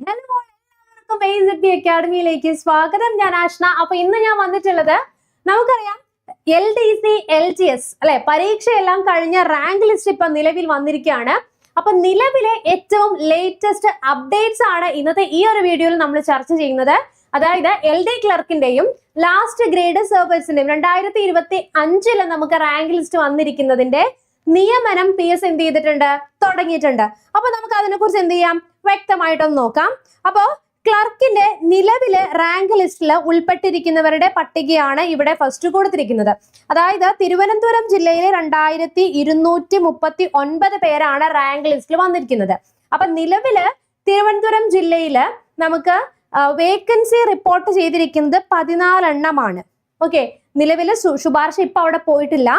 Hello എല്ലാവർക്കും അക്കാഡമിയിലേക്ക് സ്വാഗതം. ഞാൻ ആഷ്ന. അപ്പൊ ഇന്ന് ഞാൻ വന്നിട്ടുള്ളത് നമുക്കറിയാം L D C L T S അല്ലെ? പരീക്ഷയെല്ലാം കഴിഞ്ഞ റാങ്ക് ലിസ്റ്റ് ഇപ്പൊ നിലവിൽ വന്നിരിക്കുകയാണ്. അപ്പൊ നിലവിലെ ഏറ്റവും ലേറ്റസ്റ്റ് അപ്ഡേറ്റ്സ് ആണ് ഇന്നത്തെ ഈ ഒരു വീഡിയോയിൽ നമ്മൾ ചർച്ച ചെയ്യുന്നത്. അതായത് എൽ ഡി ക്ലർക്കിന്റെയും ലാസ്റ്റ് ഗ്രേഡ് സർവേഴ്സിന്റെയും രണ്ടായിരത്തി ഇരുപത്തി അഞ്ചിൽ നമുക്ക് റാങ്ക് ലിസ്റ്റ് വന്നിരിക്കുന്നതിന്റെ നിയമനം പി എസ് എന്ത് ചെയ്തിട്ടുണ്ട്? തുടങ്ങിയിട്ടുണ്ട്. അപ്പൊ നമുക്ക് അതിനെ കുറിച്ച് എന്ത് ചെയ്യാം? വ്യക്തമായിട്ടൊന്ന് നോക്കാം. അപ്പോ ക്ലർക്കിന്റെ നിലവിലെ റാങ്ക് ലിസ്റ്റിൽ ഉൾപ്പെട്ടിരിക്കുന്നവരുടെ പട്ടികയാണ് ഇവിടെ ഫസ്റ്റ് കൊടുത്തിരിക്കുന്നത്. അതായത് തിരുവനന്തപുരം ജില്ലയിലെ രണ്ടായിരത്തി ഇരുന്നൂറ്റി മുപ്പത്തി ഒൻപത് പേരാണ് റാങ്ക് ലിസ്റ്റിൽ വന്നിരിക്കുന്നത്. അപ്പൊ നിലവിൽ തിരുവനന്തപുരം ജില്ലയിൽ നമുക്ക് വേക്കൻസി റിപ്പോർട്ട് ചെയ്തിരിക്കുന്നത് പതിനാലെണ്ണമാണ്. ഓക്കെ? നിലവിലെ ശുപാർശ ഇപ്പൊ അവിടെ പോയിട്ടില്ല.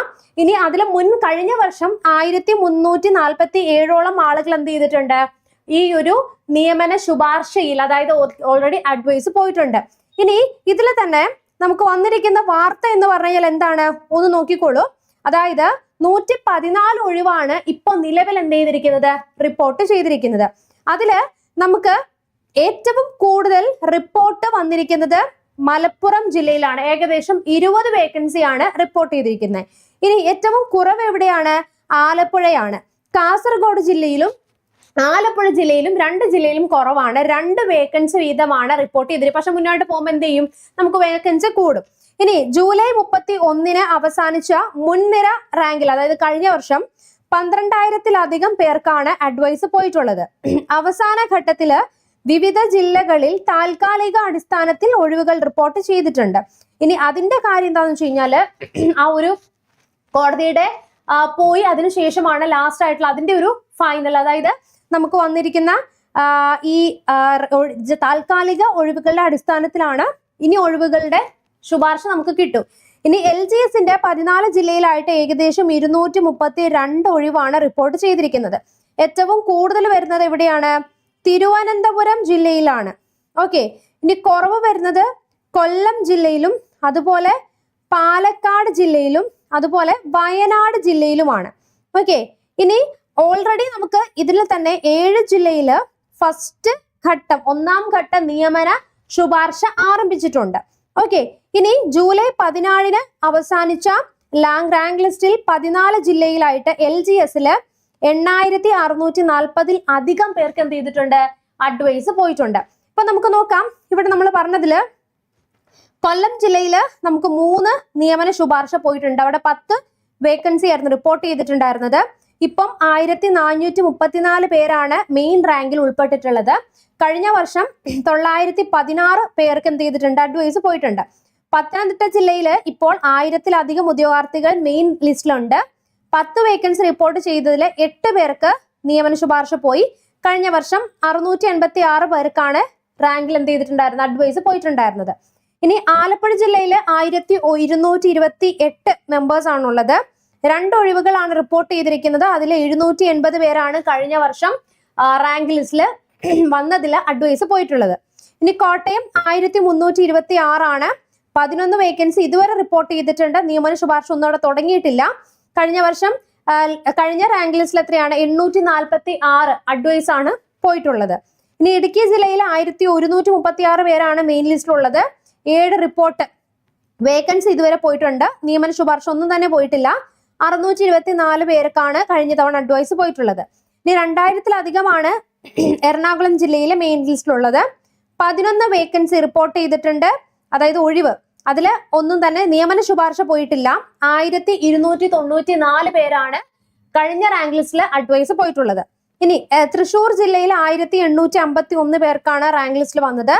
ഇനി അതിൽ മുൻ കഴിഞ്ഞ വർഷം ആയിരത്തി മുന്നൂറ്റി നാൽപ്പത്തി ഏഴോളം ആളുകൾ എന്ത് ചെയ്തിട്ടുണ്ട്? ഈ ഒരു നിയമന ശുപാർശയിൽ അതായത് ഓൾറെഡി അഡ്വൈസ് പോയിട്ടുണ്ട്. ഇനി ഇതിൽ തന്നെ നമുക്ക് വന്നിരിക്കുന്ന വാർത്ത എന്ന് പറഞ്ഞാൽ എന്താണ്? ഒന്ന് നോക്കിക്കോളൂ. അതായത് നൂറ്റി പതിനാല് ഒഴിവാണ് ഇപ്പൊ നിലവിൽ എന്ത് ചെയ്തിരിക്കുന്നത്? റിപ്പോർട്ട് ചെയ്തിരിക്കുന്നത്. അതിൽ നമുക്ക് ഏറ്റവും കൂടുതൽ റിപ്പോർട്ട് വന്നിരിക്കുന്നത് മലപ്പുറം ജില്ലയിലാണ്. ഏകദേശം ഇരുപത് വേക്കൻസിയാണ് റിപ്പോർട്ട് ചെയ്തിരിക്കുന്നത്. ഇനി ഏറ്റവും കുറവ് എവിടെയാണ്? ആലപ്പുഴയാണ്. കാസർഗോഡ് ജില്ലയിലും ആലപ്പുഴ ജില്ലയിലും രണ്ട് ജില്ലയിലും കുറവാണ്. രണ്ട് വേക്കൻസി വീതമാണ് റിപ്പോർട്ട് ചെയ്തത്. പക്ഷെ മുന്നോട്ട് പോകുമ്പോൾ എന്ത് ചെയ്യും? നമുക്ക് വേക്കൻസി കൂടും. ഇനി ജൂലൈ മുപ്പത്തി ഒന്നിന് അവസാനിച്ച മുൻനിര റാങ്കിൽ അതായത് കഴിഞ്ഞ വർഷം പന്ത്രണ്ടായിരത്തിലധികം പേർക്കാണ് അഡ്വൈസ് പോയിട്ടുള്ളത്. അവസാന ഘട്ടത്തിൽ വിവിധ ജില്ലകളിൽ താൽക്കാലിക അടിസ്ഥാനത്തിൽ ഒഴിവുകൾ റിപ്പോർട്ട് ചെയ്തിട്ടുണ്ട്. ഇനി അതിന്റെ കാര്യം എന്താണെന്ന് വെച്ച് കഴിഞ്ഞാൽ ആ ഒരു കോടതിയുടെ പോയി അതിനുശേഷമാണ് ലാസ്റ്റ് ആയിട്ടുള്ള അതിന്റെ ഒരു ഫൈനൽ അതായത് നമുക്ക് വന്നിരിക്കുന്ന ഈ താൽക്കാലിക ഒഴിവുകളുടെ അടിസ്ഥാനത്തിലാണ് ഇനി ഒഴിവുകളുടെ ശുപാർശ നമുക്ക് കിട്ടും. ഇനി എൽ ജി എസിന്റെ പതിനാല് ജില്ലയിലായിട്ട് ഏകദേശം ഇരുന്നൂറ്റി മുപ്പത്തി രണ്ട് ഒഴിവാണ് റിപ്പോർട്ട് ചെയ്തിരിക്കുന്നത്. ഏറ്റവും കൂടുതൽ വരുന്നത് എവിടെയാണ്? തിരുവനന്തപുരം ജില്ലയിലാണ്. ഓക്കെ ഇനി കുറവ് വരുന്നത് കൊല്ലം ജില്ലയിലും അതുപോലെ പാലക്കാട് ജില്ലയിലും അതുപോലെ വയനാട് ജില്ലയിലുമാണ്. ഓക്കെ ഇനി ഓൾറെഡി നമുക്ക് ഇതിൽ തന്നെ ഏഴ് ജില്ലയിൽ ഫസ്റ്റ് ഘട്ടം ഒന്നാം ഘട്ട നിയമന ശുപാർശ ആരംഭിച്ചിട്ടുണ്ട്. ഓക്കെ ഇനി ജൂലൈ പതിനാലിന് അവസാനിച്ച ലാങ് റാങ്ക് ലിസ്റ്റിൽ പതിനാല് ജില്ലയിലായിട്ട് എൽ ജി എസിൽ എണ്ണായിരത്തി അറുന്നൂറ്റി നാൽപ്പതിൽ അധികം പേർക്ക് എന്ത് ചെയ്തിട്ടുണ്ട്? അഡ്വൈസ് പോയിട്ടുണ്ട്. അപ്പൊ നമുക്ക് നോക്കാം. ഇവിടെ നമ്മൾ പറഞ്ഞതിൽ കൊല്ലം ജില്ലയിൽ നമുക്ക് മൂന്ന് നിയമന ശുപാർശ പോയിട്ടുണ്ട്. അവിടെ പത്ത് വേക്കൻസി ആയിരുന്നു റിപ്പോർട്ട് ചെയ്തിട്ടുണ്ടായിരുന്നത്. ഇപ്പം ആയിരത്തി നാനൂറ്റി മുപ്പത്തിനാല് പേരാണ് മെയിൻ റാങ്കിൽ ഉൾപ്പെട്ടിട്ടുള്ളത്. കഴിഞ്ഞ വർഷം തൊള്ളായിരത്തി പതിനാറ് പേർക്ക് എന്ത് ചെയ്തിട്ടുണ്ട്? അഡ്വൈസ് പോയിട്ടുണ്ട്. പത്തനംതിട്ട ജില്ലയിൽ ഇപ്പോൾ ആയിരത്തിലധികം ഉദ്യോഗാർത്ഥികൾ മെയിൻ ലിസ്റ്റിലുണ്ട് പത്ത് വേക്കൻസി റിപ്പോർട്ട് ചെയ്തതിൽ എട്ട് പേർക്ക് നിയമന ശുപാർശ പോയി. കഴിഞ്ഞ വർഷം അറുന്നൂറ്റി എൺപത്തി ആറ് പേർക്കാണ് റാങ്കിൽ എന്ത് ചെയ്തിട്ടുണ്ടായിരുന്നത്? അഡ്വൈസ് പോയിട്ടുണ്ടായിരുന്നത്. ഇനി ആലപ്പുഴ ജില്ലയിൽ ആയിരത്തി ഇരുന്നൂറ്റി ഇരുപത്തി എട്ട് മെമ്പേഴ്സ് ആണുള്ളത്. രണ്ട് ഒഴിവുകളാണ് റിപ്പോർട്ട് ചെയ്തിരിക്കുന്നത്. അതിൽ എഴുന്നൂറ്റി എൺപത് പേരാണ് കഴിഞ്ഞ വർഷം റാങ്ക് ലിസ്റ്റിൽ വന്നതിൽ അഡ്വൈസ് പോയിട്ടുള്ളത്. ഇനി കോട്ടയം ആയിരത്തി മുന്നൂറ്റി ഇരുപത്തി ആറാണ് പതിനൊന്ന് വേക്കൻസി ഇതുവരെ റിപ്പോർട്ട് ചെയ്തിട്ടുണ്ട്. നിയമന ശുപാർശ ഒന്നും അവിടെ തുടങ്ങിയിട്ടില്ല. കഴിഞ്ഞ വർഷം കഴിഞ്ഞ റാങ്ക് ലിസ്റ്റിൽ എത്രയാണ്? എണ്ണൂറ്റി നാൽപ്പത്തി ആറ് അഡ്വൈസ് ആണ് പോയിട്ടുള്ളത്. ഇനി ഇടുക്കി ജില്ലയിൽ ആയിരത്തി ഒരുന്നൂറ്റി മുപ്പത്തി ആറ് പേരാണ് മെയിൻ ലിസ്റ്റിലുള്ളത്. ഏഴ് റിപ്പോർട്ട് വേക്കൻസി ഇതുവരെ പോയിട്ടുണ്ട്. നിയമന ശുപാർശ ഒന്നും തന്നെ പോയിട്ടില്ല. അറുന്നൂറ്റി ഇരുപത്തി നാല് പേർക്കാണ് കഴിഞ്ഞ തവണ അഡ്വൈസ് പോയിട്ടുള്ളത്. ഇനി രണ്ടായിരത്തിലധികമാണ് എറണാകുളം ജില്ലയിലെ മെയിൻ ലിസ്റ്റിലുള്ളത് പതിനൊന്ന് വേക്കൻസി റിപ്പോർട്ട് ചെയ്തിട്ടുണ്ട്. അതായത് ഒഴിവ്. അതിൽ ഒന്നും തന്നെ നിയമന ശുപാർശ പോയിട്ടില്ല. ആയിരത്തി ഇരുന്നൂറ്റി തൊണ്ണൂറ്റി നാല് പേരാണ് കഴിഞ്ഞ റാങ്ക് ലിസ്റ്റിൽ അഡ്വൈസ് പോയിട്ടുള്ളത്. ഇനി തൃശൂർ ജില്ലയിൽ ആയിരത്തി എണ്ണൂറ്റി അമ്പത്തി ഒന്ന് പേർക്കാണ് റാങ്ക് ലിസ്റ്റിൽ വന്നത്.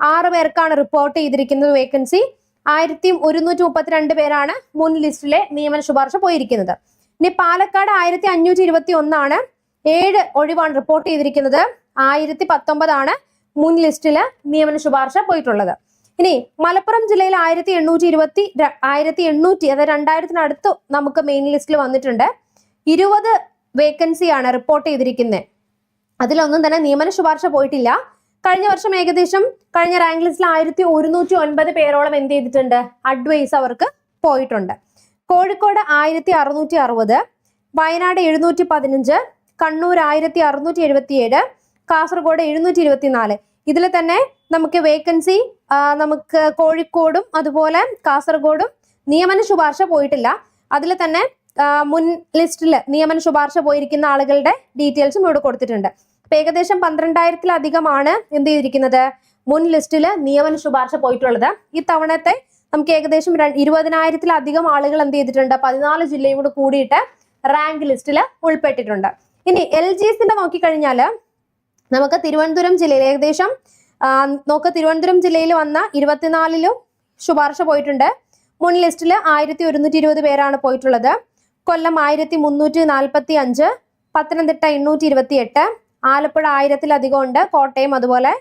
ആറ് പേർക്കാണ് റിപ്പോർട്ട് ചെയ്തിരിക്കുന്നത് വേക്കൻസി ആയിരത്തി ഒരുന്നൂറ്റി മുപ്പത്തിരണ്ട് പേരാണ് മുൻ ലിസ്റ്റിലെ നിയമന ശുപാർശ പോയിരിക്കുന്നത്. ഇനി പാലക്കാട് ആയിരത്തി അഞ്ഞൂറ്റി ഇരുപത്തി ഒന്നാണ് ഏഴ് ഒഴിവാണ് റിപ്പോർട്ട് ചെയ്തിരിക്കുന്നത്. ആയിരത്തി പത്തൊമ്പതാണ് മുൻ ലിസ്റ്റിൽ നിയമന ശുപാർശ പോയിട്ടുള്ളത്. ഇനി മലപ്പുറം ജില്ലയിൽ ആയിരത്തി എണ്ണൂറ്റി ഇരുപത്തി ആയിരത്തി എണ്ണൂറ്റി അതായത് രണ്ടായിരത്തിനടുത്ത് നമുക്ക് മെയിൻ ലിസ്റ്റിൽ വന്നിട്ടുണ്ട്. ഇരുപത് വേക്കൻസിയാണ് റിപ്പോർട്ട് ചെയ്തിരിക്കുന്നത് അതിലൊന്നും തന്നെ നിയമന ശുപാർശ പോയിട്ടില്ല. കഴിഞ്ഞ വർഷം ഏകദേശം കഴിഞ്ഞ റാങ്ക് ലിസ്റ്റിൽ ആയിരത്തി ഒരുന്നൂറ്റി ഒൻപത് പേരോളം എന്ത് ചെയ്തിട്ടുണ്ട്? അഡ്വൈസ് അവർക്ക് പോയിട്ടുണ്ട്. കോഴിക്കോട് ആയിരത്തി അറുന്നൂറ്റി അറുപത് വയനാട് എഴുന്നൂറ്റി പതിനഞ്ച് കണ്ണൂർ ആയിരത്തി അറുന്നൂറ്റി എഴുപത്തി ഏഴ് കാസർഗോഡ് എഴുന്നൂറ്റി ഇരുപത്തിനാല്. ഇതിൽ തന്നെ നമുക്ക് വേക്കൻസി നമുക്ക് കോഴിക്കോടും അതുപോലെ കാസർഗോഡും നിയമന ശുപാർശ പോയിട്ടില്ല. അതിൽ തന്നെ മുൻ ലിസ്റ്റിൽ നിയമന ശുപാർശ പോയിരിക്കുന്ന ആളുകളുടെ ഡീറ്റെയിൽസും ഇവിടെ കൊടുത്തിട്ടുണ്ട്. അപ്പൊ ഏകദേശം പന്ത്രണ്ടായിരത്തിലധികമാണ് എന്ത് ചെയ്തിരിക്കുന്നത്? മുൻ ലിസ്റ്റിൽ നിയമന ശുപാർശ പോയിട്ടുള്ളത്. ഈ തവണത്തെ നമുക്ക് ഏകദേശം ഇരുപതിനായിരത്തിലധികം ആളുകൾ എന്ത് ചെയ്തിട്ടുണ്ട്? പതിനാല് ജില്ലയും കൂടെ കൂടിയിട്ട് റാങ്ക് ലിസ്റ്റിൽ ഉൾപ്പെട്ടിട്ടുണ്ട്. ഇനി എൽ ജി എസിന്റെ നോക്കിക്കഴിഞ്ഞാൽ നമുക്ക് തിരുവനന്തപുരം ജില്ലയിൽ ഏകദേശം നോക്ക് തിരുവനന്തപുരം ജില്ലയിൽ വന്ന ഇരുപത്തിനാലിലും ശുപാർശ പോയിട്ടുണ്ട്. മുൻ ലിസ്റ്റിൽ ആയിരത്തി ഒരുന്നൂറ്റി ഇരുപത് പേരാണ് പോയിട്ടുള്ളത്. കൊല്ലം ആയിരത്തി മുന്നൂറ്റി നാൽപ്പത്തി അഞ്ച് പത്തനംതിട്ട എണ്ണൂറ്റി ഇരുപത്തി എട്ട് ആലപ്പുഴ ആയിരത്തിലധികം ഉണ്ട് കോട്ടയം അതുപോലെ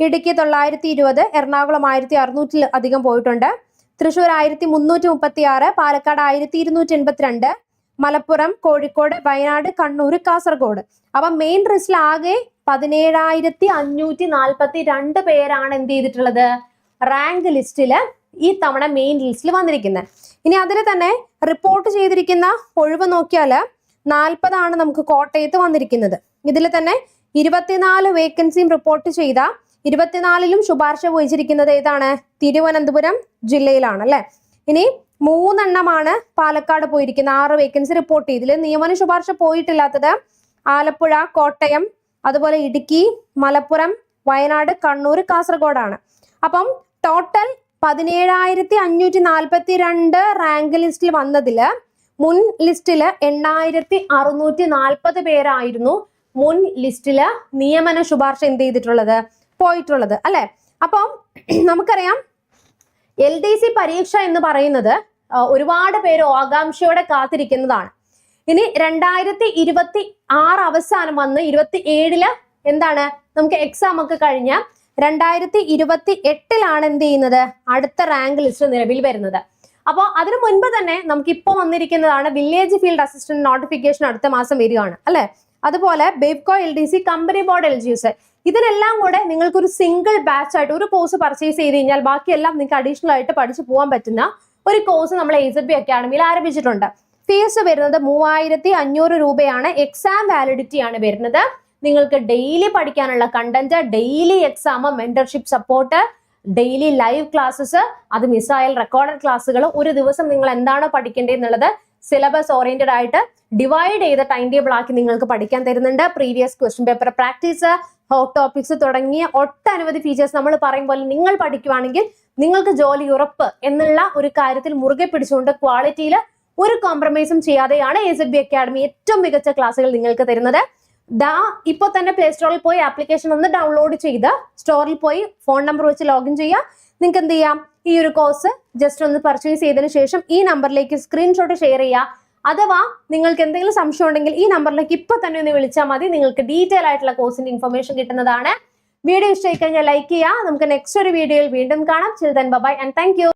ഇടുക്കി തൊള്ളായിരത്തി ഇരുപത് എറണാകുളം ആയിരത്തി അറുന്നൂറ്റിൽ അധികം പോയിട്ടുണ്ട്. തൃശ്ശൂർ ആയിരത്തി മുന്നൂറ്റി മുപ്പത്തി ആറ് പാലക്കാട് ആയിരത്തി ഇരുന്നൂറ്റി എൺപത്തിരണ്ട് മലപ്പുറം കോഴിക്കോട് വയനാട് കണ്ണൂർ കാസർഗോഡ്. അപ്പൊ മെയിൻ ലിസ്റ്റിൽ ആകെ പതിനേഴായിരത്തി അഞ്ഞൂറ്റി നാൽപ്പത്തി രണ്ട് പേരാണ് എന്ത് ചെയ്തിട്ടുള്ളത്? റാങ്ക് ലിസ്റ്റിൽ ഈ തവണ മെയിൻ ലിസ്റ്റിൽ വന്നിരിക്കുന്നത്. ഇനി അതിൽ തന്നെ റിപ്പോർട്ട് ചെയ്തിരിക്കുന്ന ഒഴിവ് നോക്കിയാൽ നാൽപ്പതാണ് നമുക്ക് കോട്ടയത്ത് വന്നിരിക്കുന്നത്. ഇതിൽ തന്നെ ഇരുപത്തിനാല് വേക്കൻസിയും റിപ്പോർട്ട് ചെയ്ത ഇരുപത്തിനാലിലും ശുപാർശ വഹിച്ചിരിക്കുന്നത് ഏതാണ്? തിരുവനന്തപുരം ജില്ലയിലാണ് അല്ലെ? ഇനി മൂന്നെണ്ണമാണ് പാലക്കാട് പോയിരിക്കുന്ന ആറ് വേക്കൻസി റിപ്പോർട്ട് ചെയ്തതിൽ നിയമന ശുപാർശ പോയിട്ടില്ലാത്തത് ആലപ്പുഴ കോട്ടയം അതുപോലെ ഇടുക്കി മലപ്പുറം വയനാട് കണ്ണൂർ കാസർഗോഡാണ്. അപ്പം ടോട്ടൽ പതിനേഴായിരത്തി അഞ്ഞൂറ്റി നാൽപ്പത്തി രണ്ട് റാങ്ക് ലിസ്റ്റിൽ വന്നതിൽ മുൻ ലിസ്റ്റിൽ എണ്ണായിരത്തി അറുന്നൂറ്റി നാൽപ്പത് പേരായിരുന്നു മുൻ ലിസ്റ്റിൽ നിയമന ശുപാർശ എന്ത് ചെയ്തിട്ടുള്ളത്? പോയിട്ടുള്ളത് അല്ലെ? അപ്പം നമുക്കറിയാം എൽ ഡി സി പരീക്ഷ എന്ന് പറയുന്നത് ഒരുപാട് പേര് ആകാംക്ഷയോടെ കാത്തിരിക്കുന്നതാണ്. ഇനി രണ്ടായിരത്തി ഇരുപത്തി ആറ് അവസാനം വന്ന് ഇരുപത്തി ഏഴിൽ എന്താണ്? നമുക്ക് എക്സാം ഒക്കെ കഴിഞ്ഞ രണ്ടായിരത്തി ഇരുപത്തി എട്ടിലാണ് എന്ത് ചെയ്യുന്നത്? അടുത്ത റാങ്ക് ലിസ്റ്റ് നിലവിൽ വരുന്നത്. അപ്പോൾ അതിനു മുൻപ് തന്നെ നമുക്ക് ഇപ്പോൾ വന്നിരിക്കുന്നതാണ് വില്ലേജ് ഫീൽഡ് അസിസ്റ്റന്റ് നോട്ടിഫിക്കേഷൻ അടുത്ത മാസം വരികയാണ് അല്ലെ? അതുപോലെ Bevco L D C company board L G use ഇതിനെല്ലാം കൂടെ നിങ്ങൾക്ക് ഒരു സിംഗിൾ ബാച്ച് ആയിട്ട് ഒരു കോഴ്സ് പർച്ചേസ് ചെയ്ത് കഴിഞ്ഞാൽ ബാക്കിയെല്ലാം നിങ്ങൾക്ക് അഡീഷണൽ ആയിട്ട് പഠിച്ചു പോകാൻ പറ്റുന്ന ഒരു കോഴ്സ് നമ്മൾ എ സെഡ് ബി അക്കാഡമിയിൽ ആരംഭിച്ചിട്ടുണ്ട്. ഫീസ് വരുന്നത് മൂവായിരത്തി അഞ്ഞൂറ് രൂപയാണ്. എക്സാം വാലിഡിറ്റി ആണ് വരുന്നത്. നിങ്ങൾക്ക് ഡെയിലി പഠിക്കാനുള്ള content daily exam mentorship support daily live classes അത് മിസ്സായാൽ റെക്കോർഡഡ് ക്ലാസ്സുകൾ ഒരു ദിവസം നിങ്ങൾ എന്താണോ പഠിക്കേണ്ടതെന്നുള്ളത് സിലബസ് ഓറിയന്റഡ് ആയിട്ട് ഡിവൈഡ് ചെയ്ത ടൈം ടേബിൾ ആക്കി നിങ്ങൾക്ക് പഠിക്കാൻ തരുന്നുണ്ട്. Previous question paper practice hot topics തുടങ്ങിയ ഒട്ടനവധി ഫീച്ചേഴ്സ് നമ്മൾ പറയും പോലെ നിങ്ങൾ പഠിക്കുവാണെങ്കിൽ നിങ്ങൾക്ക് ജോലി ഉറപ്പ് എന്നുള്ള ഒരു കാര്യത്തിൽ മുറുകെ പിടിച്ചുകൊണ്ട് ക്വാളിറ്റിയിൽ ഒരു കോംപ്രമൈസും ചെയ്യാതെയാണ് എ സെഡ് ബി അക്കാഡമി ഏറ്റവും മികച്ച ക്ലാസ്സുകൾ നിങ്ങൾക്ക് തരുന്നത്. ദാ ഇപ്പോൾ തന്നെ പ്ലേ സ്റ്റോറിൽ പോയി ആപ്ലിക്കേഷൻ ഒന്ന് ഡൗൺലോഡ് ചെയ്ത് സ്റ്റോറിൽ പോയി ഫോൺ നമ്പർ വെച്ച് ലോഗിൻ ചെയ്യുക. നിങ്ങൾക്ക് എന്ത് ചെയ്യാം? ഈ ഒരു കോഴ്സ് ജസ്റ്റ് ഒന്ന് പർച്ചേസ് ചെയ്തതിനു ശേഷം ഈ നമ്പറിലേക്ക് സ്ക്രീൻഷോട്ട് ഷെയർ ചെയ്യുക. അഥവാ നിങ്ങൾക്ക് എന്തെങ്കിലും സംശയം ഉണ്ടെങ്കിൽ ഈ നമ്പറിലേക്ക് ഇപ്പൊ തന്നെ ഒന്ന് വിളിച്ചാൽ മതി. നിങ്ങൾക്ക് ഡീറ്റെയിൽ ആയിട്ടുള്ള കോഴ്സിന്റെ ഇൻഫർമേഷൻ കിട്ടുന്നതാണ്. വീഡിയോ ഇഷ്ടമായി കഴിഞ്ഞാൽ ലൈക്ക് ചെയ്യുക. നമുക്ക് നെക്സ്റ്റ് ഒരു വീഡിയോയിൽ വീണ്ടും കാണാം. Children by and thank